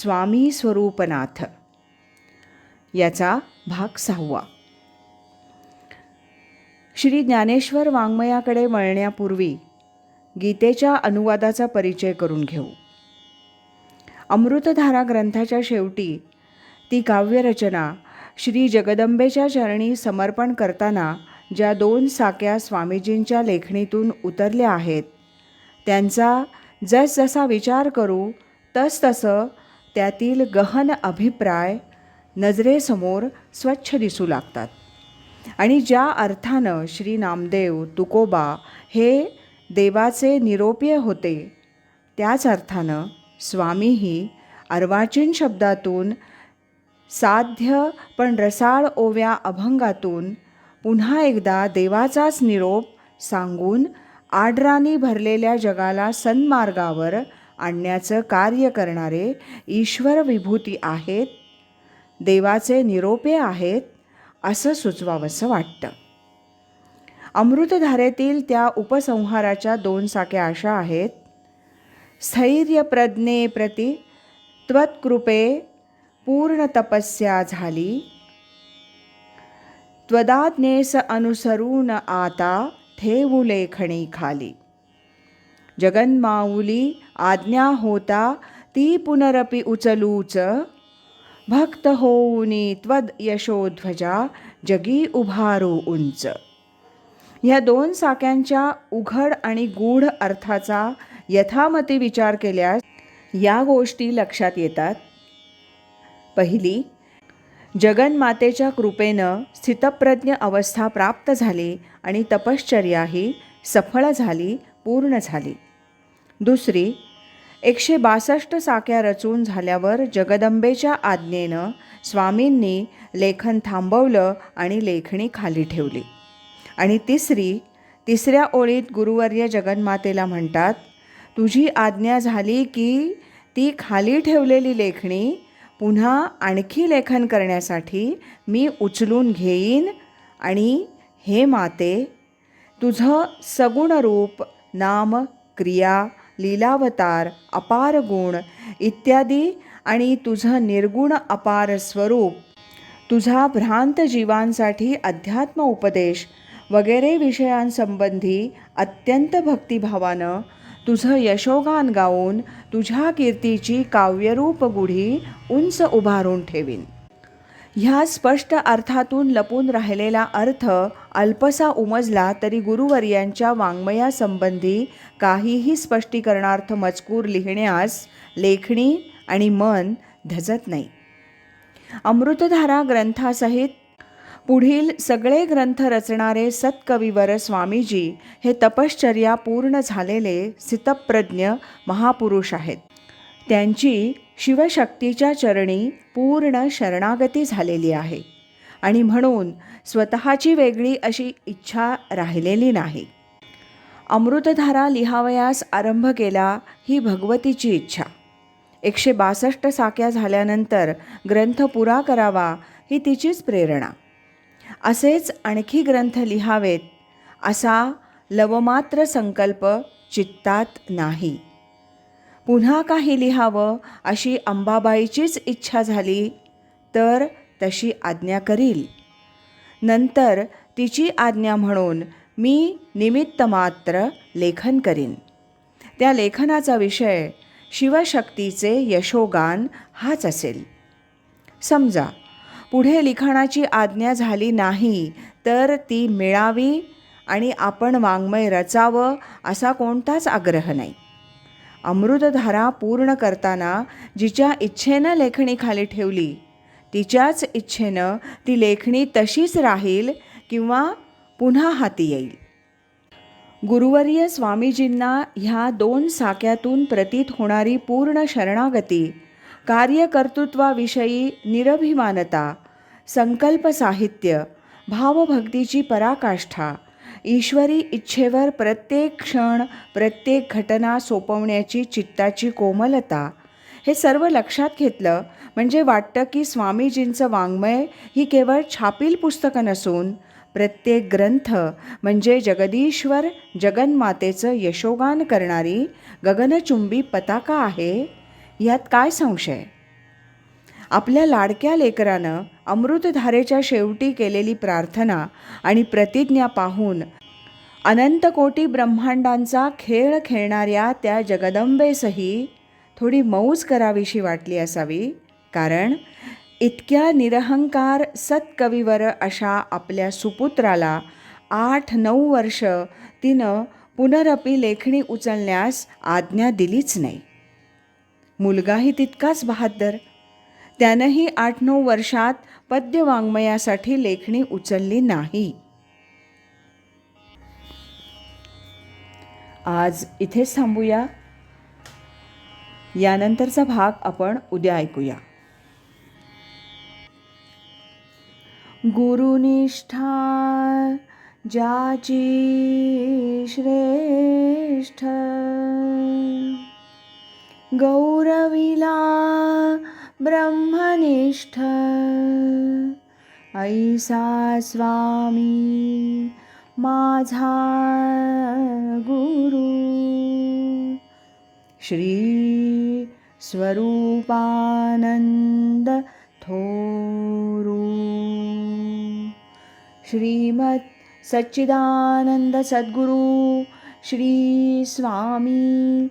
स्वामी स्वरूपनाथ. याचा भाग सहावा. श्री ज्ञानेश्वर वाङ्मयाकडे वळण्यापूर्वी गीतेच्या अनुवादाचा परिचय करून घेऊ. अमृतधारा ग्रंथाच्या शेवटी ती काव्यरचना श्री जगदंबेच्या चरणी समर्पण करताना ज्या दोन साक्या स्वामीजींच्या लेखणीतून उतरल्या आहेत त्यांचा जसजसा विचार करू तसतसं त्यातील गहन अभिप्राय नजरेसमोर स्वच्छ दिसू लागतात. आणि ज्या अर्थानं श्री नामदेव तुकोबा हे देवाचे निरोप्य होते त्याच अर्थानं स्वामीही अर्वाचीन शब्दातून साध्य पण रसाळ ओव्या अभंगातून पुन्हा एकदा देवाचाच निरोप सांगून आडरानी भरलेल्या जगाला सन्मार्गावर आणण्याचं कार्य करणारे ईश्वर विभूती आहेत देवाचे निरोपे आहेत असं सुचवावंसं वाटतं. अमृतधारेतील त्या उपसंहाराच्या दोन साक्या अशा आहेत. स्थैर्यप्रज्ञे प्रति त्वत्कृपे पूर्ण तपस्या झाली. त्वदाज्ञेस अनुसरून आता ठेवू लेखणी खाली. जगन्माऊली आज्ञा होता ती पुनरपि उचलूच. भक्त होऊनी त्वद यशोध्वजा जगी उभारू उंच. ह्या दोन साक्यांच्या उघड आणि गूढ अर्थाचा यथामती विचार केल्यास या गोष्टी लक्षात येतात. पहिली जगन्मातेच्या कृपेनं स्थितप्रज्ञ अवस्था प्राप्त झाली आणि तपश्चर्याही सफळ झाली पूर्ण झाली. दुसरी एकशे बासष्ट साक्या रचून झाल्यावर जगदंबेच्या आज्ञेनं स्वामींनी लेखन थांबवलं आणि लेखणी खाली ठेवली. आणि तिसरी तिसऱ्या ओळीत गुरुवर्य जगन्मातेला म्हणतात तुझी आज्ञा झाली की ती खाली ठेवलेली लेखणी पुन्हा आणखी लेखन करण्यासाठी मी उचलून घेईन आणि हे माते तुझं सगुण रूप नाम क्रिया लीलावतार अपार गुण इत्यादी आणि तुझं निर्गुण अपार स्वरूप तुझा भ्रांत जीवांसाठी अध्यात्म उपदेश वगैरे विषयांसंबंधी अत्यंत भक्तिभावानं तुझं यशोगान गाऊन तुझ्या कीर्तीची काव्यरूप गुढी उंच उभारून ठेवीन. ह्या स्पष्ट अर्थातून लपून राहिलेला अर्थ अल्पसा उमजला तरी गुरुवर्यांच्या वाङ्मयासंबंधी काहीही स्पष्टीकरणार्थ मजकूर लिहिण्यास लेखणी आणि मन धजत नाही. अमृतधारा ग्रंथासहित पुढील सगळे ग्रंथ रचणारे सत्कविवर स्वामीजी हे तपश्चर्या पूर्ण झालेले सितप्रज्ञ महापुरुष आहेत. त्यांची शिवशक्तीच्या चरणी पूर्ण शरणागती झालेली आहे आणि म्हणून स्वतःची वेगळी अशी इच्छा राहिलेली नाही. अमृतधारा लिहावयास आरंभ केला ही भगवतीची इच्छा. एकशे बासष्ट साक्या झाल्यानंतर ग्रंथ पुरा करावा ही तिचीच प्रेरणा. असेच आणखी ग्रंथ लिहावेत असा लवमात्र संकल्प चित्तात नाही. पुन्हा काही लिहावं अशी अंबाबाईचीच इच्छा झाली तर तशी आज्ञा करील. नंतर तिची आज्ञा म्हणून मी निमित्त मात्र लेखन करीन. त्या लेखनाचा विषय शिवशक्तीचे यशोगान हाच असेल. समजा पुढे लिखाणाची आज्ञा झाली नाही तर ती मिळावी आणि आपण वाङ्मय रचावं असा कोणताच आग्रह नाही. अमृतधारा पूर्ण करताना जिच्या इच्छेनं लेखणी खाली ठेवली तिच्याच इच्छेनं ती लेखणी तशीच राहील किंवा पुन्हा हाती येईल. गुरुवर्य स्वामीजींना ह्या दोन साक्यातून प्रतीत होणारी पूर्ण शरणागती कार्यकर्तृत्वाविषयी निरभिमानता संकल्प साहित्य भावभक्तीची पराकाष्ठा ईश्वरी इच्छेवर प्रत्येक क्षण प्रत्येक घटना सोपवण्याची चित्ताची कोमलता. हे सर्व लक्षात घेतलं म्हणजे वाटतं की स्वामीजींचं वाङ्मय ही केवळ छापील पुस्तकं नसून प्रत्येक ग्रंथ म्हणजे जगदीश्वर जगन्मातेचं यशोगान करणारी गगनचुंबी पताका आहे. यात काय संशय? आपल्या लाडक्या लेकरानं अमृतधारेच्या शेवटी केलेली प्रार्थना आणि प्रतिज्ञा पाहून अनंत कोटी ब्रह्मांडांचा खेळ खेळणाऱ्या त्या जगदंबेसही थोडी मौज करावीशी वाटली असावी कारण इतक्या निरहंकार सत्कविवर अशा आपल्या सुपुत्राला आठ नऊ वर्ष तिनं पुनरपी लेखणी उचलण्यास आज्ञा दिलीच नाही. मुलगाही तितकाच बहादर त्यानंही आठ नऊ वर्षात पद्यवाङ्मयासाठी लेखणी उचलली नाही. आज इथेच थांबूया. यानंतरचा भाग आपण उद्या ऐकूया. गुरुनिष्ठा ज्याची श्रेष्ठ गौरविला ब्रह्मनिष्ठ। ऐसा स्वामी माझा गुरु। श्री स्वरूपानंद थोरू। श्रीमत सच्चिदानंद सद्गुरु। श्री स्वामी